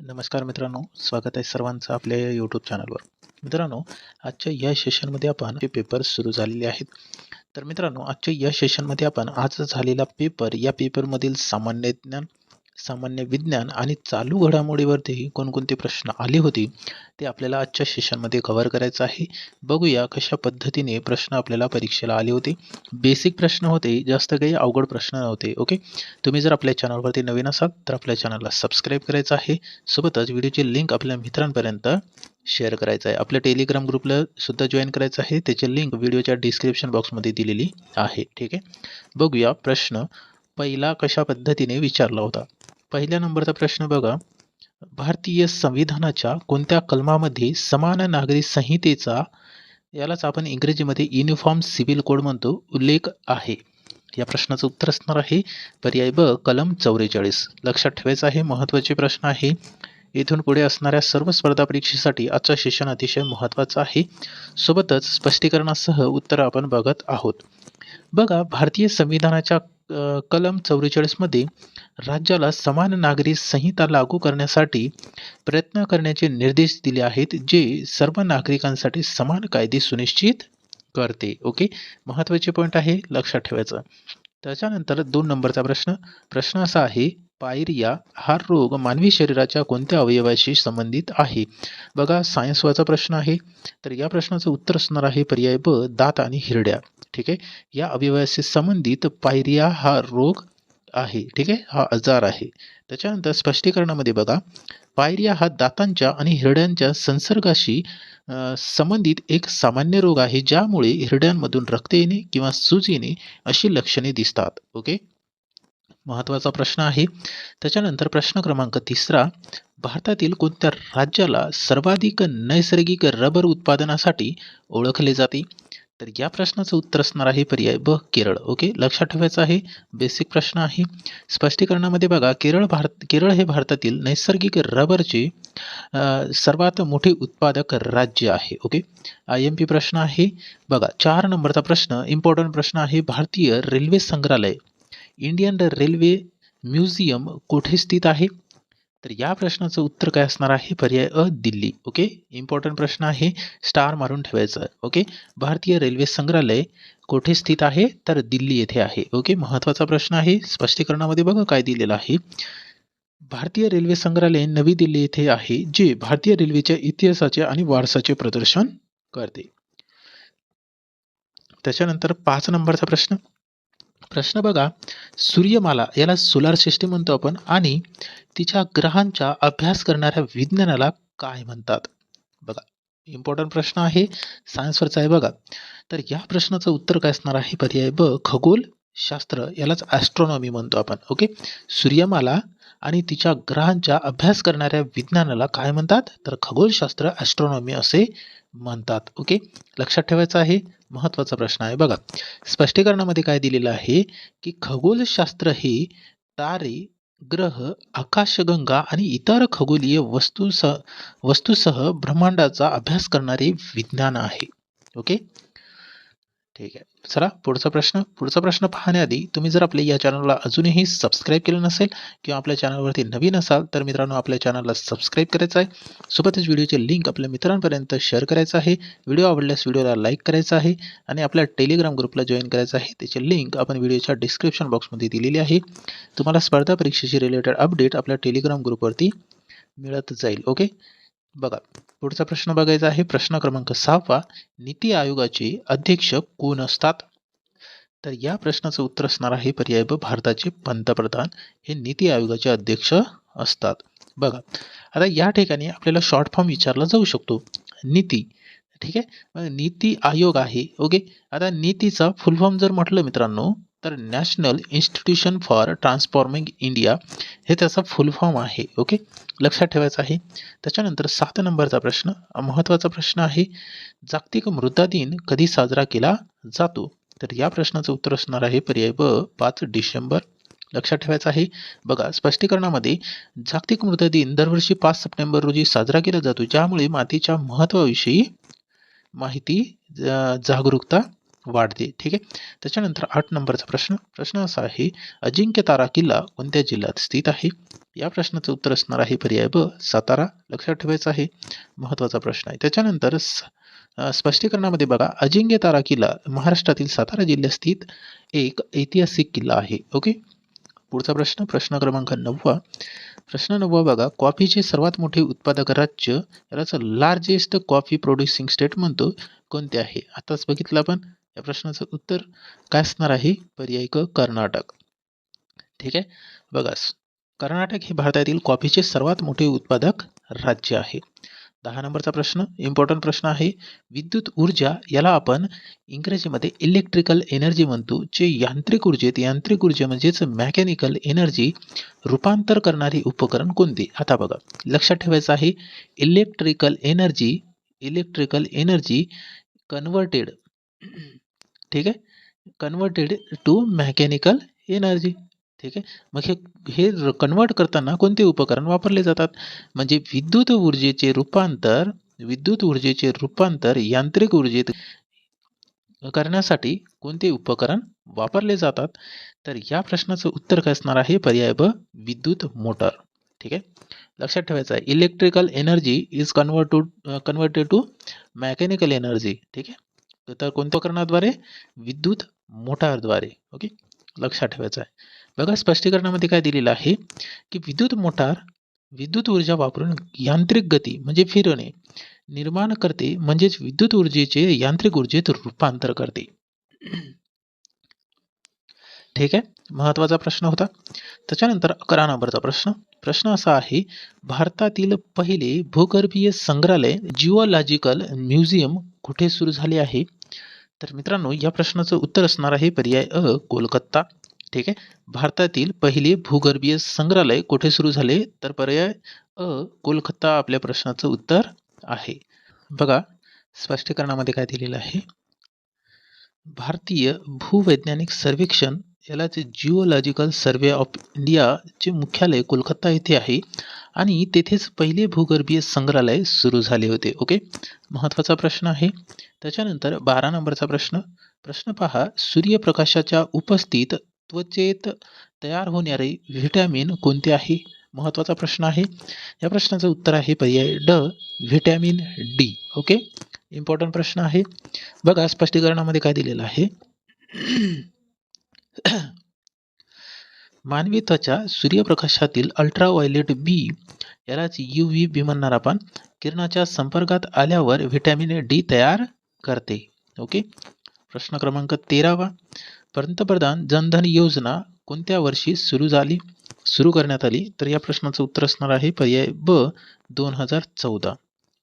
नमस्कार मित्रांनो स्वागत आहे सर्वांचं आपल्या या यूट्यूब चॅनलवर मित्रांनो आजच्या या सेशनमध्ये आपण पेपर सुरू झालेले आहेत. तर मित्रांनो आजच्या या सेशनमध्ये आपण आज झालेला पेपर या पेपरमधील सामान्य ज्ञान सामान्य विज्ञान आणि चालू घडामोडीवरती कोणकोणते प्रश्न आले होते ते आपल्याला आजच्या सेशनमध्ये कव्हर करायचं आहे. बघूया कशा पद्धतीने प्रश्न आपल्याला परीक्षेला आले होते. बेसिक प्रश्न होते जास्त काही अवघड प्रश्न नव्हते ओके तुम्ही जर आपल्या चॅनलवरती नवीन असाल तर आपल्या चॅनलला सबस्क्राईब करायचं आहे. सोबतच व्हिडिओची लिंक आपल्या मित्रांपर्यंत शेअर करायचं आहे. आपल्या टेलिग्राम ग्रुपला सुद्धा जॉईन करायचं आहे. त्याची लिंक व्हिडिओच्या डिस्क्रिप्शन बॉक्समध्ये दिलेली आहे ठीक आहे? बघूया प्रश्न पहिला कशा पद्धतीने विचारला होता. पहिल्या नंबरचा प्रश्न बघा. भारतीय संविधानाच्या कोणत्या कलमामध्ये समान नागरी संहितेचा यालाच आपण इंग्रजीमध्ये युनिफॉर्म सिव्हिल कोड म्हणतो उल्लेख आहे? या प्रश्नाचं उत्तर असणार आहे पर्याय ब कलम चौवेचाळीस. लक्षात ठेवायचं आहे महत्त्वाचे प्रश्न आहे. इथून पुढे असणाऱ्या सर्व स्पर्धा परीक्षेसाठी आजचं शिक्षण अतिशय महत्त्वाचं आहे. सोबतच स्पष्टीकरणासह उत्तर आपण बघत आहोत. बघा भारतीय संविधानाच्या कलम चौवेचाळीसमध्ये राज्याला समान नागरी संहिता लागू करण्यासाठी प्रयत्न करण्याचे निर्देश दिले आहेत जे सर्व नागरिकांसाठी समान कायदे सुनिश्चित करते. ओके महत्त्वाचे पॉईंट आहे लक्षात ठेवायचं. त्याच्यानंतर दोन नंबरचा प्रश्न. प्रश्न असा आहे पायरिया हा रोग मानवी शरीराच्या कोणत्या अवयवाशी संबंधित आहे? बघा सायन्स वाचा प्रश्न आहे. तर या प्रश्नाचं उत्तर असणार आहे पर्याय ब दात आणि हिरड्या. ठीक आहे? या अवयवाशी संबंधित पायरिया हा रोग आहे. ठीक आहे? हा आजार आहे. त्याच्यानंतर स्पष्टीकरणामध्ये बघा. पायरिया हा दातांच्या आणि हिरड्यांच्या संसर्गाशी संबंधित एक सामान्य रोग आहे ज्यामुळे हिरड्यांमधून रक्त येणे किंवा सूज येणे अशी लक्षणे दिसतात. ओके? महत्त्वाचा प्रश्न आहे. त्याच्यानंतर प्रश्न क्रमांक तिसरा भारतातील कोणत्या राज्याला सर्वाधिक नैसर्गिक रबर उत्पादनासाठी ओळखले जाते? तर या प्रश्नाचं उत्तर असणार आहे पर्याय ब केरळ. ओके? लक्षात ठेवायचं आहे. बेसिक प्रश्न आहे. स्पष्टीकरणामध्ये बघा केरळ भारत केरळ हे भारतातील नैसर्गिक रबरचे सर्वात मोठे उत्पादक राज्य आहे. ओके? आय एम पी प्रश्न आहे. बघा चार नंबरचा प्रश्न इम्पॉर्टंट प्रश्न आहे. भारतीय रेल्वे संग्रहालय. इंडियन रेल्वे म्युझियम कुठे स्थित आहे? तर या प्रश्नाचं उत्तर काय असणार आहे? पर्याय अ दिल्ली. ओके? इम्पॉर्टंट प्रश्न आहे. स्टार मारून ठेवायचा. ओके? भारतीय रेल्वे संग्रहालय कुठे स्थित आहे? तर दिल्ली येथे आहे. ओके? महत्त्वाचा प्रश्न आहे. स्पष्टीकरणामध्ये बघा काय दिलेलं आहे. भारतीय रेल्वे संग्रहालय नवी दिल्ली येथे आहे जे भारतीय रेल्वेच्या इतिहासाचे आणि वारसाचे प्रदर्शन करते. त्याच्यानंतर पाच नंबरचा प्रश्न. प्रश्न बघा. सूर्यमाला याला सोलार सिस्टीम म्हणतो आपण. आणि तिच्या ग्रहांचा अभ्यास करणाऱ्या विज्ञानाला काय म्हणतात? बघा. इम्पॉर्टंट प्रश्न आहे. सायन्सवरचा आहे बघा. तर या प्रश्नाचं उत्तर काय असणार आहे? पर्याय ब खगोल शास्त्र यालाच ॲस्ट्रॉनॉमी म्हणतो आपण. ओके सूर्यमाला आणि तिच्या ग्रहांचा अभ्यास करणाऱ्या विज्ञानाला काय म्हणतात? तर खगोलशास्त्र ॲस्ट्रॉनॉमी असे म्हणतात. ओके लक्षात ठेवायचं आहे. महत्त्वाचा प्रश्न आहे. बघा स्पष्टीकरणामध्ये काय दिलेलं आहे की खगोलशास्त्र हे तारे ग्रह आकाशगंगा आणि इतर खगोलीय वस्तूसह वस्तूसह ब्रह्मांडाचा अभ्यास करणारे विज्ञान आहे. ओके ठीक आहे. चला पुढचा प्रश्न. पुढचा प्रश्न पाहण्याआधी तुम्ही जर आपल्या या चॅनलला अजूनही सबस्क्राईब केलं नसेल किंवा आपल्या चॅनलवरती नवीन असाल तर मित्रांनो आपल्या चॅनलला सबस्क्राईब करायचं आहे. सोबतच व्हिडिओचे लिंक आपल्या मित्रांपर्यंत शेअर करायचं आहे. व्हिडिओ आवडल्यास व्हिडिओला लाईक करायचा आहे आणि आपल्या टेलिग्राम ग्रुपला जॉईन करायचं आहे. त्याची लिंक आपण व्हिडिओच्या डिस्क्रिप्शन बॉक्समध्ये दिलेली आहे. तुम्हाला स्पर्धा परीक्षेशी रिलेटेड अपडेट आपल्या टेलिग्राम ग्रुपवरती मिळत जाईल. ओके बघा पुढचा प्रश्न बघायचा आहे. प्रश्न क्रमांक सहावा नीती आयोगाचे अध्यक्ष कोण असतात? तर या प्रश्नाचं उत्तर असणार आहे पर्याय ब भारताचे पंतप्रधान. हे नीती आयोगाचे अध्यक्ष असतात. बघा आता या ठिकाणी आपल्याला शॉर्ट फॉर्म विचारला जाऊ शकतो. नीती ठीक आहे? नीती आयोग आहे ओके? आता नीतीचा फुल फॉर्म जर म्हटलं मित्रांनो तर national institution for transforming India हे त्याचा फुल फॉर्म आहे ओके लक्षात ठेवायचं आहे. त्याच्यानंतर सात नंबरचा प्रश्न महत्त्वाचा प्रश्न आहे जागतिक मृदा दिन कधी साजरा केला जातो? तर या प्रश्नाचं उत्तर असणार आहे पर्याय ब पाच डिसेंबर. लक्षात ठेवायचं आहे. बघा स्पष्टीकरणामध्ये जागतिक मृदा दिन दरवर्षी पाच सप्टेंबर रोजी साजरा केला जातो ज्यामुळे मातीच्या महत्त्वाविषयी माहिती जागरूकता वाढते. ठीक आहे? त्याच्यानंतर आठ नंबरचा प्रश्न. प्रश्न असा आहे अजिंक्य तारा किल्ला कोणत्या जिल्ह्यात स्थित आहे? या प्रश्नाचं उत्तर असणार आहे पर्याय ब सातारा. लक्षात ठेवायचं आहे. महत्त्वाचा प्रश्न आहे. त्याच्यानंतर स- स्पष्टीकरणामध्ये बघा अजिंक्य तारा किल्ला महाराष्ट्रातील सातारा जिल्ह्यात स्थित एक ऐतिहासिक किल्ला आहे. ओके? पुढचा प्रश्न प्रश्न क्रमांक नववा. प्रश्न नववा बघा कॉफीचे सर्वात मोठे उत्पादक राज्य यालाच लार्जेस्ट कॉफी प्रोड्युसिंग स्टेट म्हणतो. कोणते आहे? आताच बघितलं आपण. या प्रश्नाचं उत्तर काय असणार आहे? पर्याय क कर्नाटक. ठीक आहे? बघा कर्नाटक हे भारतातील कॉफीचे सर्वात मोठे उत्पादक राज्य आहे. दहा नंबरचा प्रश्न इम्पॉर्टंट प्रश्न आहे. विद्युत ऊर्जा याला आपण इंग्रजीमध्ये इलेक्ट्रिकल एनर्जी म्हणतो जे यांत्रिक ऊर्जेत यांत्रिक ऊर्जे म्हणजेच मेकॅनिकल एनर्जी रूपांतर करणारे उपकरण कोणते? आता बघा लक्षात ठेवायचं आहे electrical energy electrical energy converted ठीक आहे कन्वर्टेड टू मेकॅनिकल एनर्जी ठीक आहे मग हे हे कन्वर्ट करताना कोणते उपकरण वापरले जातात? म्हणजे विद्युत ऊर्जेचे रूपांतर विद्युत ऊर्जेचे रूपांतर यांत्रिक ऊर्जेत करण्यासाठी कोणते उपकरण वापरले जातात? तर या प्रश्नाचं उत्तर काय असणार आहे? पर्याय ब विद्युत मोटर. ठीक आहे लक्षात ठेवायचं आहे. Electrical energy is convert to converted to mechanical energy ठीक आहे तर कोणत्या उपकरणाद्वारे? विद्युत मोटारद्वारे. ओके? लक्षात ठेवायचं आहे. बघा स्पष्टीकरणामध्ये काय दिलेलं आहे की विद्युत मोटार विद्युत ऊर्जा वापरून यांत्रिक गती म्हणजे फिरणे निर्माण करते म्हणजेच विद्युत ऊर्जेचे यांत्रिक ऊर्जेत रूपांतर करते. ठीक आहे? महत्त्वाचा प्रश्न होता. त्याच्यानंतर अकरा नंबरचा प्रश्न. प्रश्न असा आहे भारतातील पहिले भूगर्भीय संग्रहालय जिओलॉजिकल म्युझियम कुठे सुरू झाले आहे? तर मित्रांनो या प्रश्नाचं उत्तर असणार आहे पर्याय अ कोलकाता. ठीक आहे? भारतातील पहिले भूगर्भीय संग्रहालय कुठे सुरू झाले? तर पर्याय अ कोलकाता आपल्या प्रश्नाचं उत्तर आहे. बघा स्पष्टीकरणामध्ये काय दिलेलं आहे? भारतीय भूवैज्ञानिक सर्वेक्षण याला जे जिओलॉजिकल सर्वे ऑफ इंडियाचे मुख्यालय कोलकाता येथे आहे. आणि तेथेच पहिले भूगर्भीय संग्रहालय सुरू झाले होते. ओके महत्त्वाचा प्रश्न आहे. त्याच्यानंतर बारा नंबरचा प्रश्न. प्रश्न पहा सूर्यप्रकाशाच्या उपस्थित त्वचेत तयार होणारे व्हिटॅमिन कोणते आहे? महत्त्वाचा प्रश्न आहे. या प्रश्नाचं उत्तर आहे पर्याय ड व्हिटॅमिन डी. ओके इम्पॉर्टंट प्रश्न आहे. बघा स्पष्टीकरणामध्ये काय दिलेलं आहे. मानवी त्वचा सूर्यप्रकाशातील अल्ट्राव्हायलेट बी यालाच यू व्ही बी म्हणणार आपण. किरणाच्या संपर्कात आल्यावर व्हिटॅमिन डी तयार करते. ओके? प्रश्न क्रमांक तेरावा. पंतप्रधान जनधन योजना कोणत्या वर्षी सुरू झाली? सुरू करण्यात आली? तर या प्रश्नाचं उत्तर असणार आहे पर्याय ब दोन हजार चौदा.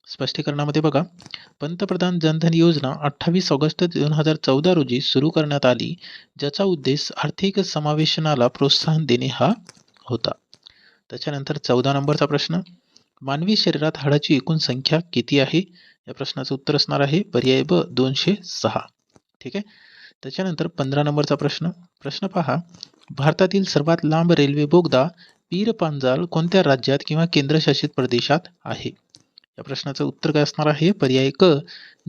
स्पष्टीकरणामध्ये बघा. पंतप्रधान जनधन योजना अठ्ठावीस ऑगस्ट दोन हजार चौदा रोजी सुरू करण्यात आली ज्याचा उद्देश आर्थिक समावेशनाला प्रोत्साहन देणे हा होता. त्याच्यानंतर चौदा नंबरचा प्रश्न मानवी शरीरात हाडाची एकूण संख्या किती आहे? या प्रश्नाचं उत्तर असणार आहे पर्याय ब दोनशे सहा. ठीक आहे? त्याच्यानंतर पंधरा नंबरचा प्रश्न प्रश्न पहा भारतातील सर्वात लांब रेल्वे बोगदा पीर पांजाल कोणत्या राज्यात किंवा केंद्रशासित प्रदेशात आहे? या प्रश्नाचं उत्तर काय असणार आहे? पर्याय क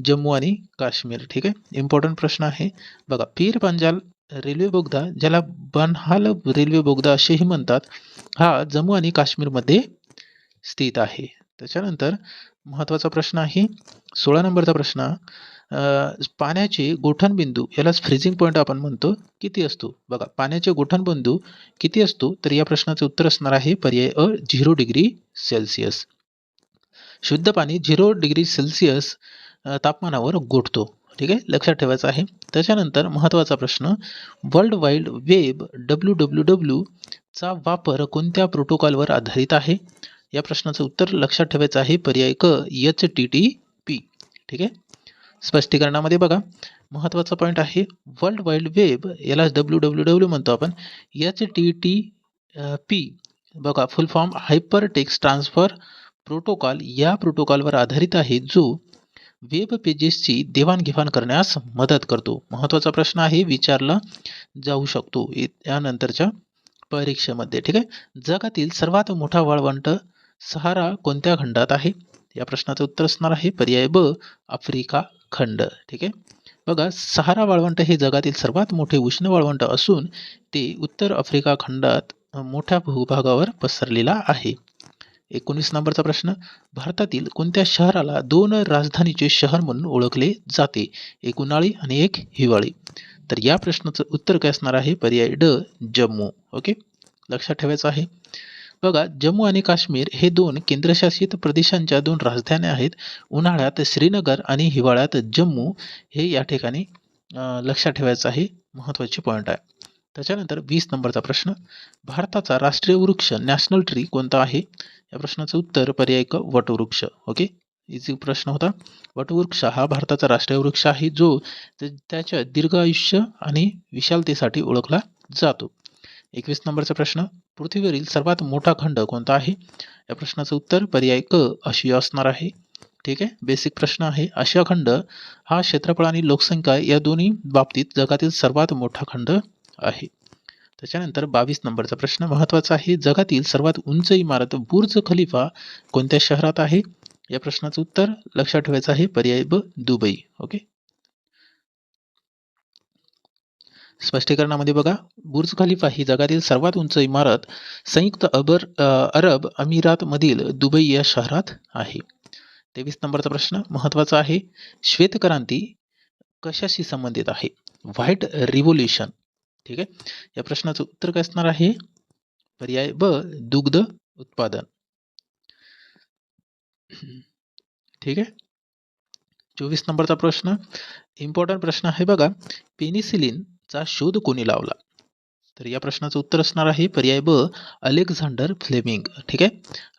जम्मू आणि काश्मीर. ठीक आहे? इम्पॉर्टंट प्रश्न आहे. बघा पीर पंजाल रेल्वे बोगदा ज्याला बनहाल रेल्वे बोगदा असेही म्हणतात हा जम्मू आणि काश्मीरमध्ये स्थित आहे. त्याच्यानंतर महत्त्वाचा प्रश्न आहे सोळा नंबरचा प्रश्न पाण्याचे पाण्याचे गोठणबिंदू यालाच फ्रीजिंग पॉईंट आपण म्हणतो किती असतो? बघा पाण्याचे गोठणबिंदू किती असतो? तर या प्रश्नाचं उत्तर असणार आहे पर्याय अ झिरो डिग्री सेल्सिअस. शुद्ध पाणी झिरो डिग्री सेल्सिअस तापमानावर गोठतो. ठीक आहे? लक्षात ठेवायचं आहे. त्याच्यानंतर महत्त्वाचा प्रश्न world wide web W W W चा वापर कोणत्या प्रोटोकॉलवर आधारित आहे? या प्रश्नाचं उत्तर लक्षात ठेवायचं आहे पर्याय क एच टी टी पी. ठीक आहे? स्पष्टीकरणामध्ये बघा. महत्त्वाचा पॉईंट आहे वर्ल्ड वाईड वेब याला डब्ल्यू डब्ल्यू डब्ल्यू म्हणतो आपण. H T T P. बघा full form hypertext transfer protocol या प्रोटोकॉलवर आधारित आहे जो वेब पेजेसची देवाणघेवाण करण्यास मदत करतो. महत्त्वाचा प्रश्न आहे विचारला जाऊ शकतो. यानंतरच्या परीक्षेमध्ये ठीक आहे? जगातील सर्वात मोठा वाळवंट सहारा कोणत्या खंडात आहे? या प्रश्नाचं उत्तर असणार आहे पर्याय ब आफ्रिका खंड ठीक आहे? बघा सहारा वाळवंट हे जगातील सर्वात मोठे उष्ण वाळवंट असून ते उत्तर आफ्रिका खंडात मोठ्या भूभागावर पसरलेला आहे. एकोणीस नंबरचा प्रश्न भारतातील कोणत्या शहराला दोन राजधानीचे शहर म्हणून ओळखले जाते? एक उन्हाळी आणि एक हिवाळी. तर या प्रश्नाचं उत्तर काय असणार आहे? पर्याय ड जम्मू. ओके? लक्षात ठेवायचं आहे. बघा जम्मू आणि काश्मीर हे दोन केंद्रशासित प्रदेशांच्या दोन राजधान्या आहेत. उन्हाळ्यात श्रीनगर आणि हिवाळ्यात जम्मू हे या ठिकाणी लक्षात ठेवायचं आहे. महत्त्वाचे पॉईंट आहे. त्याच्यानंतर वीस नंबरचा प्रश्न भारताचा राष्ट्रीय वृक्ष नॅशनल ट्री कोणता आहे? या प्रश्नाचं उत्तर पर्याय क वटवृक्ष. ओके इझी प्रश्न होता वटवृक्ष हा भारताचा राष्ट्रीय वृक्ष आहे जो त्याच्या दीर्घ आयुष्य आणि विशालतेसाठी ओळखला जातो. एकवीस नंबरचा प्रश्न पृथ्वीवरील सर्वात मोठा खंड कोणता आहे? या प्रश्नाचं उत्तर पर्याय क आशिया असणार आहे. ठीक आहे? बेसिक प्रश्न आहे आशिया खंड हा क्षेत्रफळ आणि लोकसंख्या या दोन्ही बाबतीत जगातील सर्वात मोठा खंड आहे. त्याच्यानंतर बावीस नंबरचा प्रश्न महत्त्वाचा आहे. जगातील सर्वात उंच इमारत बुर्ज खलिफा कोणत्या शहरात आहे? या प्रश्नाचं उत्तर लक्षात ठेवायचं आहे. पर्याय ब दुबई. ओके? स्पष्टीकरणामध्ये बघा. बुर्ज खलिफा ही जगातील सर्वात उंच इमारत संयुक्त अबर अरब अमिरातमधील दुबई या शहरात आहे. तेवीस नंबरचा प्रश्न महत्त्वाचा आहे. श्वेतक्रांती कशाशी संबंधित आहे? White revolution. ठीक आहे? या प्रश्नाचं उत्तर काय असणार आहे? पर्याय ब दुग्ध उत्पादन. ठीक आहे? चोवीस नंबरचा प्रश्न. इम्पॉर्टंट प्रश्न आहे बघा. पेनिसिलिनचा शोध कोणी लावला? तर या प्रश्नाचं उत्तर असणार आहे पर्याय ब अलेक्झांडर फ्लेमिंग ठीक आहे?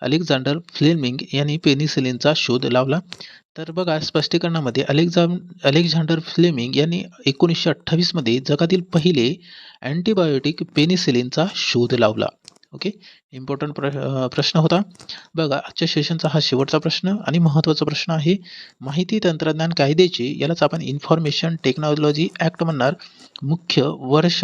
अलेक्झांडर फ्लेमिंग यांनी पेनिसिलिनचा शोध लावला. तर बघा स्पष्टीकरणामध्ये अलेक्झा अलेक्झांडर फ्लेमिंग यांनी एकोणीसशे अठ्ठावीसमध्ये जगातील पहिले अँटीबायोटिक पेनिसिलिनचा शोध लावला. ओके? इम्पॉर्टंट प्र प्रश्न होता. बघा आजच्या सेशनचा हा शेवटचा प्रश्न आणि महत्त्वाचा प्रश्न आहे. माहिती तंत्रज्ञान कायद्याचे यालाच आपण इन्फॉर्मेशन टेक्नॉलॉजी ॲक्ट म्हणणार मुख्य वर्ष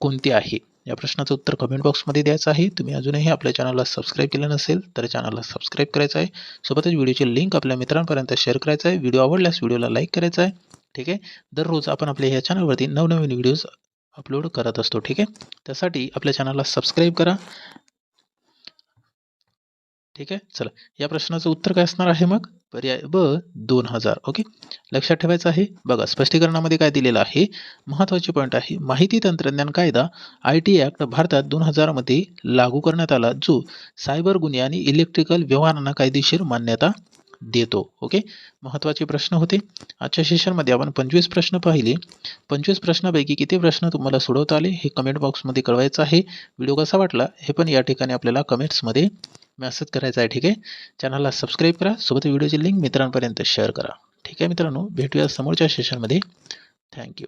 कोणते आहे? या प्रश्नाचं उत्तर कमेंट बॉक्समध्ये द्यायचं आहे. तुम्ही अजूनही आपल्या चॅनलला सबस्क्राईब केलं नसेल तर चॅनलला सबस्क्राईब करायचं आहे. सोबतच व्हिडिओची लिंक आपल्या मित्रांपर्यंत शेअर करायचं आहे. व्हिडिओ आवडल्यास व्हिडिओला लाईक करायचा आहे. ठीक आहे? दररोज आपण आपल्या ह्या चॅनलवरती नवनवीन व्हिडिओज अपलोड करत असतो. ठीक आहे? त्यासाठी आपल्या चॅनलला सबस्क्राईब करा. ठीक आहे? चला या प्रश्नाचं उत्तर काय असणार आहे मग? पर्याय ब दोन हजार. ओके लक्षात ठेवायचं आहे. बघा स्पष्टीकरणामध्ये काय दिलेलं आहे? महत्त्वाचे पॉईंट आहे. माहिती तंत्रज्ञान कायदा आय टी ॲक्ट भारतात दोन हजारमध्ये लागू करण्यात आला जो सायबर गुन्हे आणि इलेक्ट्रिकल व्यवहारांना कायदेशीर मान्यता देतो. ओके महत्त्वाचे प्रश्न होते. आजच्या सेशनमध्ये आपण पंचवीस प्रश्न पाहिले. पंचवीस प्रश्नापैकी किती प्रश्न तुम्हाला सोडवता आले हे कमेंट बॉक्समध्ये कळवायचं आहे. व्हिडिओ कसा वाटला हे पण या ठिकाणी आपल्याला कमेंट्समध्ये मेसेज करायचा आहे ठीक आहे? चॅनलला सबस्क्राईब करा सोबत व्हिडिओची लिंक मित्रांपर्यंत शेअर करा. ठीक आहे मित्रांनो भेटूया समोरच्या सेशनमध्ये थँक्यू